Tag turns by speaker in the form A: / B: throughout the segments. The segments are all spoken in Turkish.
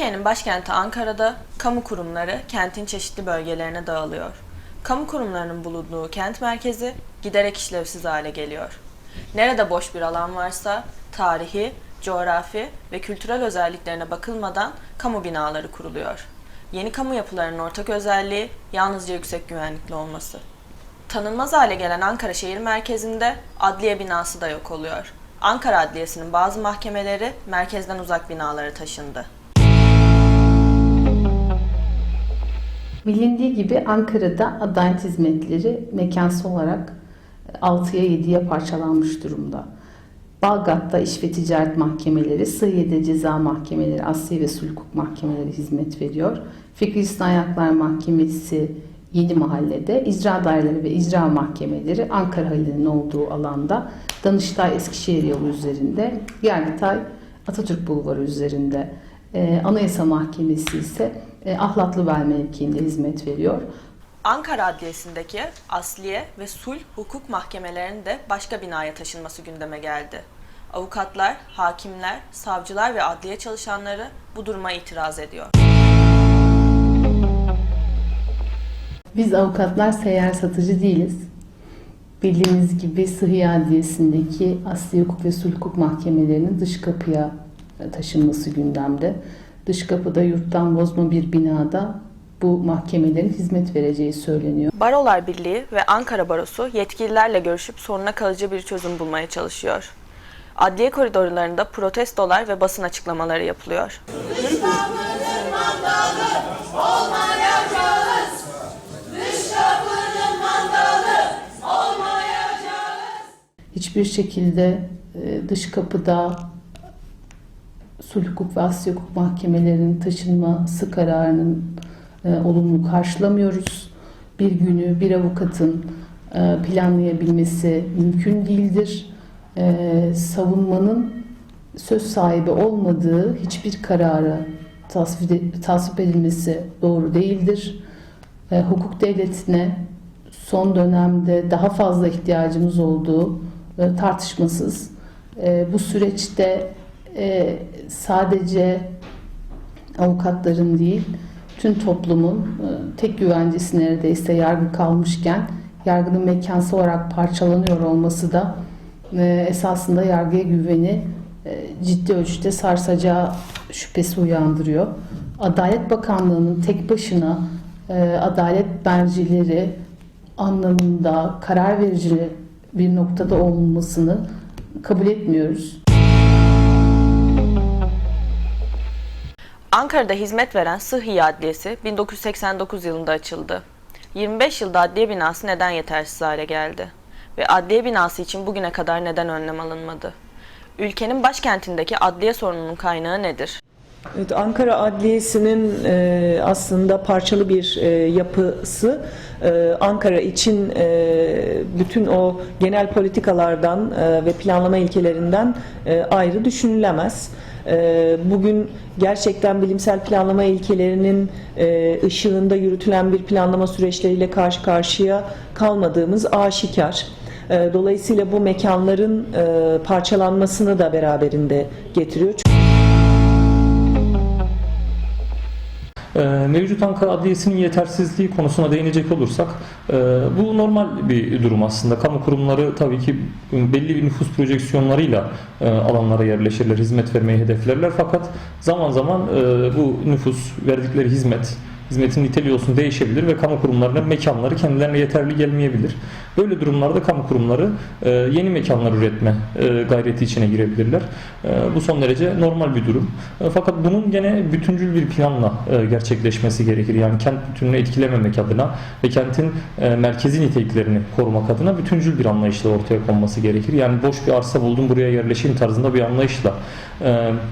A: Türkiye'nin başkenti Ankara'da kamu kurumları kentin çeşitli bölgelerine dağılıyor. Kamu kurumlarının bulunduğu kent merkezi giderek işlevsiz hale geliyor. Nerede boş bir alan varsa tarihi, coğrafi ve kültürel özelliklerine bakılmadan kamu binaları kuruluyor. Yeni kamu yapılarının ortak özelliği yalnızca yüksek güvenlikli olması. Tanınmaz hale gelen Ankara şehir merkezinde adliye binası da yok oluyor. Ankara Adliyesi'nin bazı mahkemeleri merkezden uzak binalara taşındı.
B: Bilindiği gibi Ankara'da adalet hizmetleri mekansal olarak 6'ya 7'ye parçalanmış durumda. Balgat'ta İş ve Ticaret Mahkemeleri, Sıhhiye'de Ceza Mahkemeleri, Asya ve Sulh Mahkemeleri hizmet veriyor. Fikri İslam Ayaklar Mahkemesi Yeni Mahalle'de, İcra Daireleri ve İcra Mahkemeleri Ankara Hali'nin olduğu alanda, Danıştay Eskişehir yolu üzerinde, Yargıtay Atatürk Bulvarı üzerinde, Ee, Anayasa Mahkemesi ise e, Ahlatlıbel mevkiinde hizmet veriyor.
A: Ankara Adliyesi'ndeki Asliye ve Sulh Hukuk Mahkemelerinin de başka binaya taşınması gündeme geldi. Avukatlar, hakimler, savcılar ve adliye çalışanları bu duruma itiraz ediyor.
B: Biz avukatlar seyyar satıcı değiliz. Bildiğiniz gibi Sıhhiye Adliyesi'ndeki Asli Hukuk ve Sulh Hukuk Mahkemelerinin dış kapıya taşınması gündemde. Dış kapıda yurttan bozma bir binada bu mahkemelerin hizmet vereceği söyleniyor.
A: Barolar Birliği ve Ankara Barosu yetkililerle görüşüp soruna kalıcı bir çözüm bulmaya çalışıyor. Adliye koridorlarında protestolar ve basın açıklamaları yapılıyor.
B: Hiçbir şekilde e, dış kapıda sulh hukuk ve Asya hukuk mahkemelerinin taşınması kararının e, olumlu karşılamıyoruz. Bir günü bir avukatın e, planlayabilmesi mümkün değildir. E, savunmanın söz sahibi olmadığı hiçbir karara tasvip, tasvip edilmesi doğru değildir. E, hukuk devletine son dönemde daha fazla ihtiyacımız olduğu e, tartışmasız. E, bu süreçte e, sadece avukatların değil, tüm toplumun e, tek güvencesi neredeyse yargı kalmışken yargının mekansal olarak parçalanıyor olması da e, esasında yargıya güveni e, ciddi ölçüde sarsacağı şüphesi uyandırıyor. Adalet Bakanlığı'nın tek başına e, adalet mercileri anlamında karar verici bir noktada olmasını kabul etmiyoruz.
A: Ankara'da hizmet veren Sıhhiye Adliyesi 1989 yılında açıldı. 25 yılda adliye binası neden yetersiz hale geldi? Ve adliye binası için bugüne kadar neden önlem alınmadı? Ülkenin başkentindeki adliye sorununun kaynağı nedir?
C: Evet, Ankara Adliyesi'nin e, aslında parçalı bir e, yapısı e, Ankara için e, bütün o genel politikalardan e, ve planlama ilkelerinden e, ayrı düşünülemez. E, bugün gerçekten bilimsel planlama ilkelerinin e, ışığında yürütülen bir planlama süreçleriyle karşı karşıya kalmadığımız aşikar. E, Dolayısıyla bu mekanların e, parçalanmasını da beraberinde getiriyor.
D: Mevcut Ankara Adliyesi'nin yetersizliği konusuna değinecek olursak e, bu normal bir durum aslında. Kamu kurumları tabii ki belli bir nüfus projeksiyonlarıyla e, alanlara yerleşirler, hizmet vermeyi hedeflerler. Fakat zaman zaman e, bu nüfus verdikleri hizmet, hizmetin niteliği olsun değişebilir ve kamu kurumlarının mekanları kendilerine yeterli gelmeyebilir. Böyle durumlarda kamu kurumları e, yeni mekanlar üretme e, gayreti içine girebilirler. E, bu son derece normal bir durum. Fakat bunun gene bütüncül bir planla gerçekleşmesi gerekir. Yani kent bütününü etkilememek adına ve kentin merkezi niteliklerini korumak adına bütüncül bir anlayışla ortaya konması gerekir. Yani boş bir arsa buldum buraya yerleşeyim tarzında bir anlayışla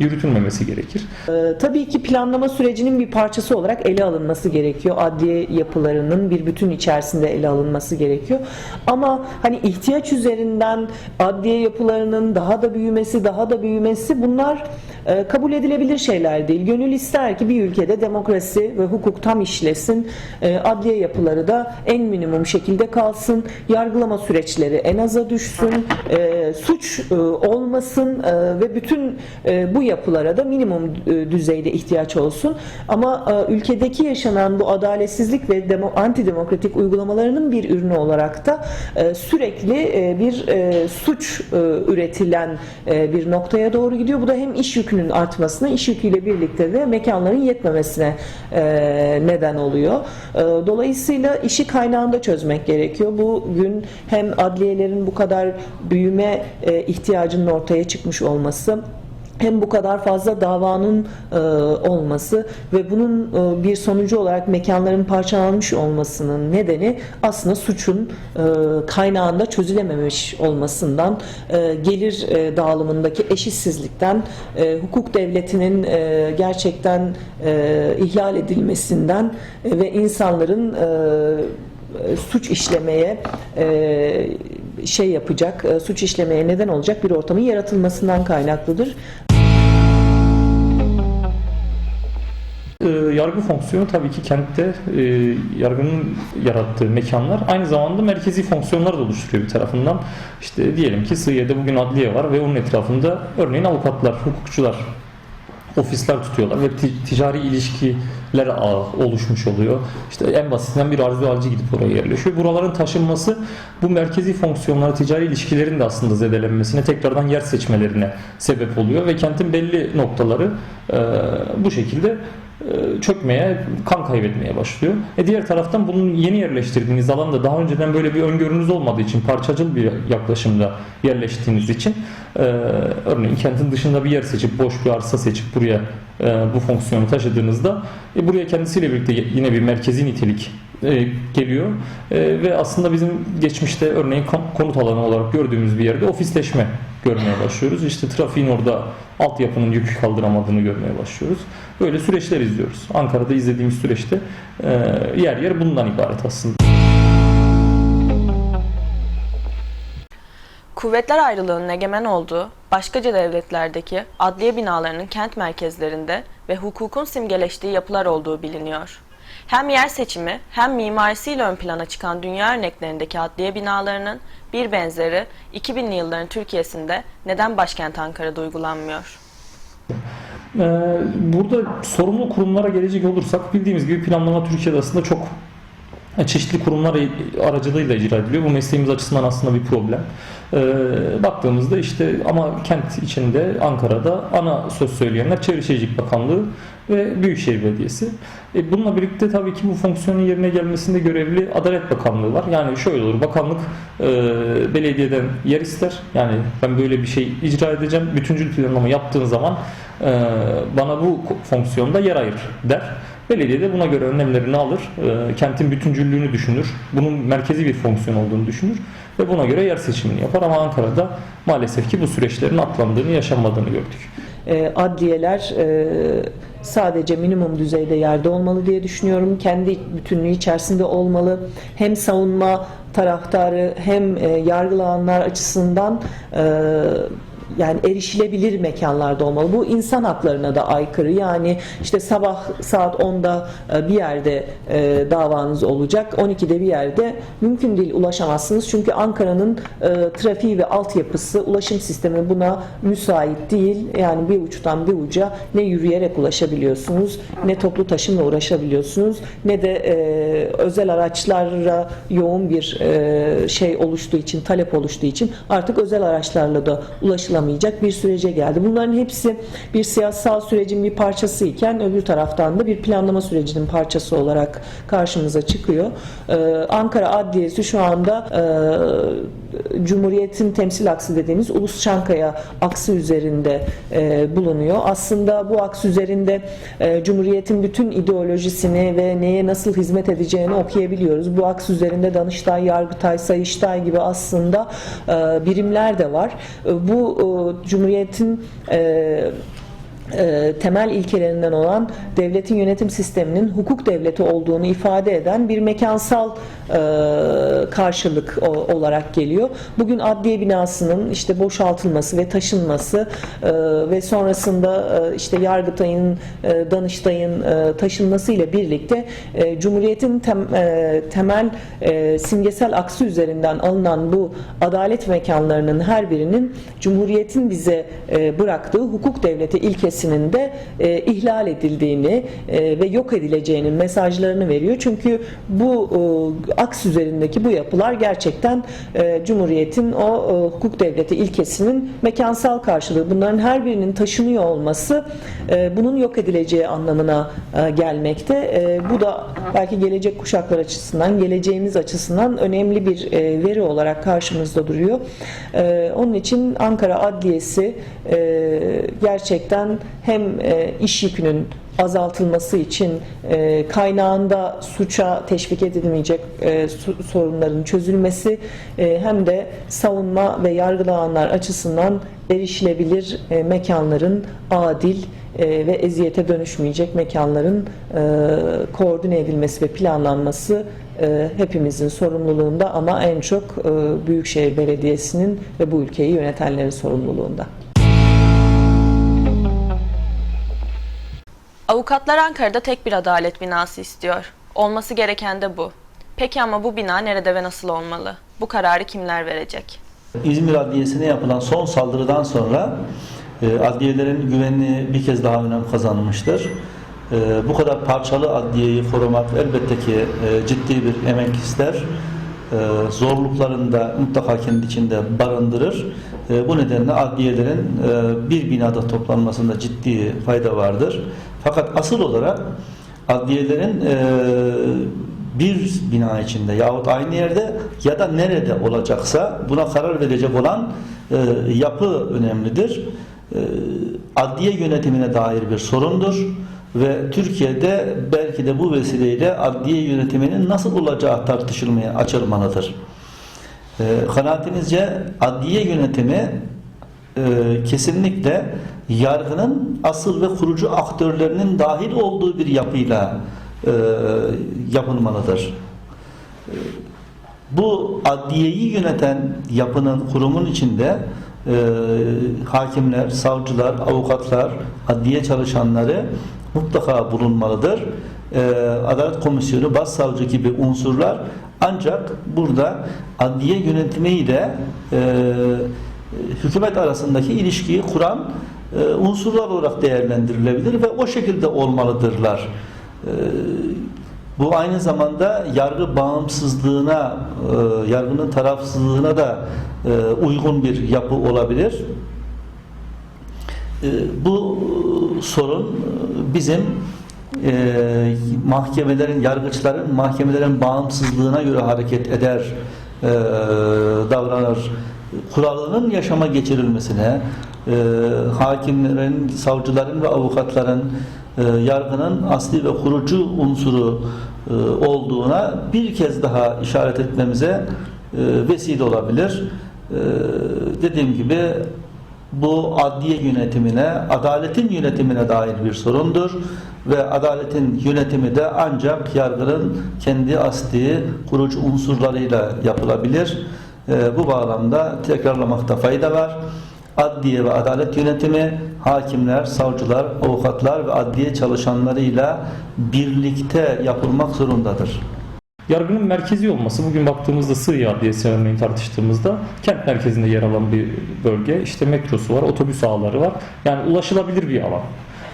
D: yürütülmemesi gerekir.
C: Tabii ki planlama sürecinin bir parçası olarak ele alınması gerekiyor. Adliye yapılarının bir bütün içerisinde ele alınması gerekiyor. Ama hani ihtiyaç üzerinden adliye yapılarının daha da büyümesi, daha da büyümesi bunlar e, kabul edilebilir şeyler değil. Gönül ister ki bir ülkede demokrasi ve hukuk tam işlesin, e, adliye yapıları da en minimum şekilde kalsın, yargılama süreçleri en aza düşsün, e, suç e, olmasın e, ve bütün e, bu yapılara da minimum düzeyde ihtiyaç olsun. Ama ülkedeki yaşanan bu adaletsizlik ve demo, antidemokratik uygulamalarının bir ürünü olarak da sürekli bir suç üretilen bir noktaya doğru gidiyor. Bu da hem iş yükünün artmasına, iş yüküyle birlikte de mekanların yetmemesine e, neden oluyor. E, dolayısıyla işi kaynağında çözmek gerekiyor. Bugün hem adliyelerin bu kadar büyüme e, ihtiyacının ortaya çıkmış olması hem bu kadar fazla davanın e, olması ve bunun e, bir sonucu olarak mekanların parçalanmış olmasının nedeni aslında suçun e, kaynağında çözülememiş olmasından, e, gelir e, dağılımındaki eşitsizlikten, e, hukuk devletinin e, gerçekten e, ihlal edilmesinden e, ve insanların e, suç işlemeye e, şey yapacak, e, suç işlemeye neden olacak bir ortamın yaratılmasından kaynaklıdır.
D: Yargı fonksiyonu tabii ki kentte e, yargının yarattığı mekanlar aynı zamanda merkezi fonksiyonlar da oluşturuyor bir tarafından. İşte diyelim ki Sığıye'de bugün adliye var ve onun etrafında örneğin avukatlar, hukukçular ofisler tutuyorlar ve ti- ticari ilişkiler ağı oluşmuş oluyor. İşte en basitinden bir arzu alıcı gidip oraya yerleşiyor. Buraların taşınması bu merkezi fonksiyonlara, ticari ilişkilerin de aslında zedelenmesine, tekrardan yer seçmelerine sebep oluyor ve kentin belli noktaları e, bu şekilde çökmeye, kan kaybetmeye başlıyor. E diğer taraftan bunun yeni yerleştirdiğiniz alanda daha önceden böyle bir öngörünüz olmadığı için parçacıl bir yaklaşımda yerleştiğiniz için e, örneğin kentin dışında bir yer seçip boş bir arsa seçip buraya e, bu fonksiyonu taşıdığınızda e, buraya kendisiyle birlikte yine bir merkezi nitelik e, geliyor E, ve aslında bizim geçmişte örneğin kon- konut alanı olarak gördüğümüz bir yerde ofisleşme görmeye başlıyoruz. İşte trafiğin orada altyapının yükü kaldıramadığını görmeye başlıyoruz. Böyle süreçler izliyoruz. Ankara'da izlediğimiz süreçte e, yer yer bundan ibaret aslında.
A: Kuvvetler ayrılığının egemen olduğu başkaca devletlerdeki adliye binalarının kent merkezlerinde ve hukukun simgeleştiği yapılar olduğu biliniyor. Hem yer seçimi hem mimarisiyle ön plana çıkan dünya örneklerindeki adliye binalarının bir benzeri 2000'li yılların Türkiye'sinde neden başkent Ankara'da uygulanmıyor?
D: Ee, Burada sorumlu kurumlara gelecek olursak bildiğimiz gibi planlama Türkiye'de aslında çok çeşitli kurumlar aracılığıyla icra ediliyor. Bu mesleğimiz açısından aslında bir problem. Ee, baktığımızda işte ama kent içinde Ankara'da ana söz söyleyenler Çevre Bakanlığı ve Büyükşehir Belediyesi. E, bununla birlikte tabii ki bu fonksiyonun yerine gelmesinde görevli Adalet Bakanlığı var. Yani şöyle olur bakanlık e, belediyeden yer ister. Yani ben böyle bir şey icra edeceğim. Bütüncül planlama yaptığın zaman e, bana bu fonksiyonda yer ayır der. Belediye de buna göre önlemlerini alır. E, kentin bütüncüllüğünü düşünür. Bunun merkezi bir fonksiyon olduğunu düşünür ve buna göre yer seçimini yapar ama Ankara'da maalesef ki bu süreçlerin atlandığını, yaşanmadığını gördük.
C: E, adliyeler e, sadece minimum düzeyde yerde olmalı diye düşünüyorum. Kendi bütünlüğü içerisinde olmalı. Hem savunma taraftarı hem e, yargılananlar açısından yani erişilebilir mekanlarda olmalı. Bu insan haklarına da aykırı. Yani işte sabah saat 10'da e, bir yerde e, davanız olacak. 12'de bir yerde mümkün değil ulaşamazsınız. Çünkü Ankara'nın e, trafiği ve altyapısı, ulaşım sistemi buna müsait değil. Yani bir uçtan bir uca ne yürüyerek ulaşabiliyorsunuz, ne toplu taşımla uğraşabiliyorsunuz, ne de özel araçlara yoğun bir şey oluştuğu için, talep oluştuğu için artık özel araçlarla da ulaşılamayacak bir sürece geldi. Bunların hepsi bir siyasal sürecin bir parçası iken öbür taraftan da bir planlama sürecinin parçası olarak karşımıza çıkıyor. Ee, Ankara Adliyesi şu anda e, Cumhuriyet'in temsil aksı dediğimiz Ulus Çankaya aksı üzerinde e, bulunuyor. Aslında bu aks üzerinde e, Cumhuriyet'in bütün ideolojisini ve neye nasıl hizmet edeceğini okuyabiliyoruz. Bu aks üzerinde Danıştay, Yargıtay, Sayıştay gibi aslında e, birimler de var. E, bu Cumhuriyet'in e, temel ilkelerinden olan devletin yönetim sisteminin hukuk devleti olduğunu ifade eden bir mekansal e, karşılık olarak geliyor. Bugün adliye binasının işte boşaltılması ve taşınması e, ve sonrasında işte Yargıtay'ın, e, Danıştay'ın e, taşınması ile birlikte Cumhuriyet'in tem- temel simgesel aksı üzerinden alınan bu adalet mekanlarının her birinin Cumhuriyet'in bize bıraktığı hukuk devleti ilkesinin de e, ihlal edildiğini e, ve yok edileceğinin mesajlarını veriyor. Çünkü bu e, aks üzerindeki bu yapılar gerçekten e, Cumhuriyet'in o e, hukuk devleti ilkesinin mekansal karşılığı. Bunların her birinin taşınıyor olması e, bunun yok edileceği anlamına e, gelmekte. E, bu da belki gelecek kuşaklar açısından, geleceğimiz açısından önemli bir e, veri olarak karşımızda duruyor. E, onun için Ankara Adliyesi e, gerçekten hem e, iş yükünün azaltılması için e, kaynağında suça teşvik edilmeyecek e, sorunların çözülmesi hem de savunma ve yargılananlar açısından erişilebilir mekanların adil ve eziyete dönüşmeyecek mekanların koordine edilmesi ve planlanması hepimizin sorumluluğunda ama en çok Büyükşehir Belediyesi'nin ve bu ülkeyi yönetenlerin sorumluluğunda.
A: Avukatlar Ankara'da tek bir adalet binası istiyor. Olması gereken de bu. Peki ama bu bina nerede ve nasıl olmalı? Bu kararı kimler verecek?
E: İzmir Adliyesi'ne yapılan son saldırıdan sonra e, adliyelerin güvenliği bir kez daha önem kazanmıştır. E, bu kadar parçalı adliyeyi korumak elbette ki e, ciddi bir emek ister. Zorluklarını da mutlaka kendi içinde barındırır. E, bu nedenle adliyelerin e, bir binada toplanmasında ciddi fayda vardır. Fakat asıl olarak adliyelerin e, bir bina içinde yahut aynı yerde ya da nerede olacaksa buna karar verecek olan e, yapı önemlidir. E, adliye yönetimine dair bir sorundur ve Türkiye'de belki de bu vesileyle adliye yönetiminin nasıl olacağı tartışılmaya açılmalıdır. E, kanaatimizce adliye yönetimi e, kesinlikle yargının asıl ve kurucu aktörlerinin dahil olduğu bir yapıyla e, yapılmalıdır. E, Bu adliyeyi yöneten yapının kurumun içinde e, hakimler, savcılar, avukatlar, adliye çalışanları mutlaka bulunmalıdır. E, Adalet Komisyonu, Başsavcı gibi unsurlar ancak burada adliye yönetimiyle e, hükümet arasındaki ilişkiyi kuran e, unsurlar olarak değerlendirilebilir ve o şekilde olmalıdırlar. E, bu aynı zamanda yargı bağımsızlığına, e, yargının tarafsızlığına da e, uygun bir yapı olabilir. E, bu sorun e, bizim e, mahkemelerin, yargıçların mahkemelerin bağımsızlığına göre hareket eder, e, davranır. Kuralının yaşama geçirilmesine, e, hakimlerin, savcıların ve avukatların e, yargının asli ve kurucu unsuru e, olduğuna bir kez daha işaret etmemize e, vesile olabilir. E, dediğim gibi bu adliye yönetimine, adaletin yönetimine dair bir sorundur ve adaletin yönetimi de ancak yargının kendi asli kurucu unsurlarıyla yapılabilir. Ee, bu bağlamda tekrarlamakta fayda var. Adliye ve adalet yönetimi hakimler, savcılar, avukatlar ve adliye çalışanlarıyla birlikte yapılmak zorundadır.
D: Yargının merkezi olması bugün baktığımızda Sığıya Adliyesi örneğin tartıştığımızda kent merkezinde yer alan bir bölge. İşte metrosu var, otobüs ağları var. Yani ulaşılabilir bir alan.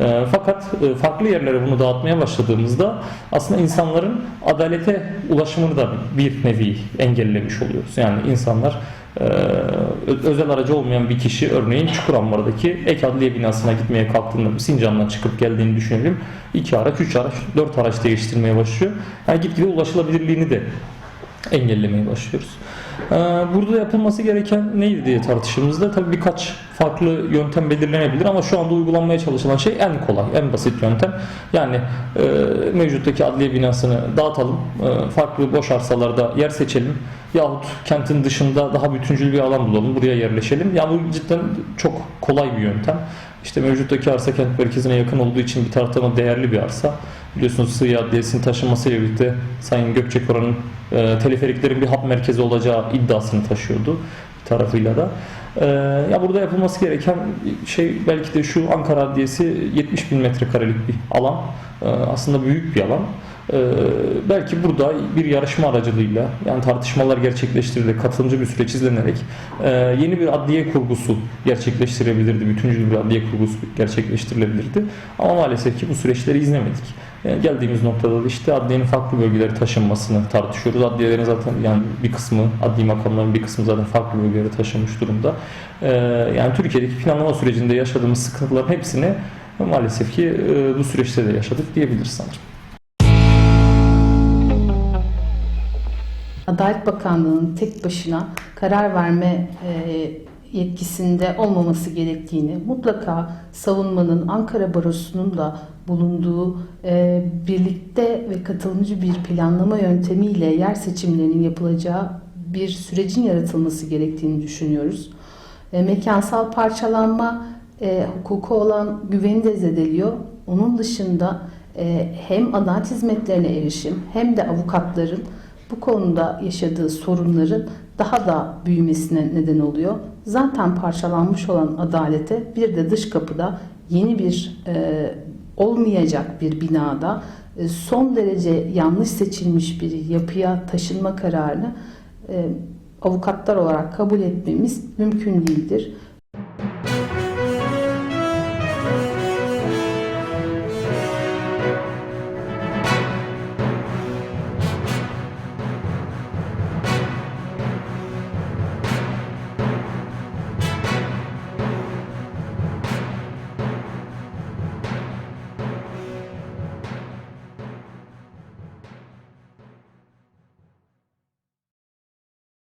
D: E, fakat e, farklı yerlere bunu dağıtmaya başladığımızda aslında insanların adalete ulaşımını da bir nevi engellemiş oluyoruz. Yani insanlar e, ö- özel aracı olmayan bir kişi örneğin Çukurambar'daki ek adliye binasına gitmeye kalktığında Sincan'dan çıkıp geldiğini düşünelim. 2 araç, 3 araç, 4 araç değiştirmeye başlıyor. Yani gitgide ulaşılabilirliğini de engellemeye başlıyoruz. Ee, Burada yapılması gereken neydi diye tartıştığımızda tabii birkaç farklı yöntem belirlenebilir ama şu anda uygulanmaya çalışılan şey en kolay, en basit yöntem. Yani e, mevcuttaki adliye binasını dağıtalım, e, farklı boş arsalarda yer seçelim yahut kentin dışında daha bütüncül bir alan bulalım, buraya yerleşelim. Yani bu cidden çok kolay bir yöntem. İşte mevcuttaki arsa kent merkezine yakın olduğu için bir taraftan değerli bir arsa. Biliyorsunuz Sığıya Adliyesi'nin taşınmasıyla birlikte Sayın Gökçekoran'ın e, teleferiklerin bir hap merkezi olacağı iddiasını taşıyordu bir tarafıyla da. E, ya burada yapılması gereken şey belki de şu Ankara Adliyesi 70 bin metrekarelik bir alan. E, aslında büyük bir alan. Ee, belki burada bir yarışma aracılığıyla yani tartışmalar gerçekleştirilerek, katılımcı bir süreç izlenerek e, yeni bir adliye kurgusu gerçekleştirebilirdi. Bütüncül bir adliye kurgusu gerçekleştirilebilirdi. Ama maalesef ki bu süreçleri izlemedik. Yani geldiğimiz noktada da işte adliyenin farklı bölgelere taşınmasını tartışıyoruz. Adliyelerin zaten yani bir kısmı, adli makamların bir kısmı zaten farklı bölgelere taşınmış durumda. Ee, yani Türkiye'deki planlama sürecinde yaşadığımız sıkıntıların hepsini maalesef ki e, bu süreçte de yaşadık diyebiliriz sanırım.
B: Adalet Bakanlığı'nın tek başına karar verme e, yetkisinde olmaması gerektiğini, mutlaka savunmanın Ankara Barosu'nun da bulunduğu e, birlikte ve katılımcı bir planlama yöntemiyle yer seçimlerinin yapılacağı bir sürecin yaratılması gerektiğini düşünüyoruz. E, mekansal parçalanma e, hukuka olan güveni de zedeliyor. Onun dışında e, hem adalet hizmetlerine erişim hem de avukatların bu konuda yaşadığı sorunların daha da büyümesine neden oluyor. Zaten parçalanmış olan adalete bir de dış kapıda yeni bir e, olmayacak bir binada e, son derece yanlış seçilmiş bir yapıya taşınma kararını e, avukatlar olarak kabul etmemiz mümkün değildir.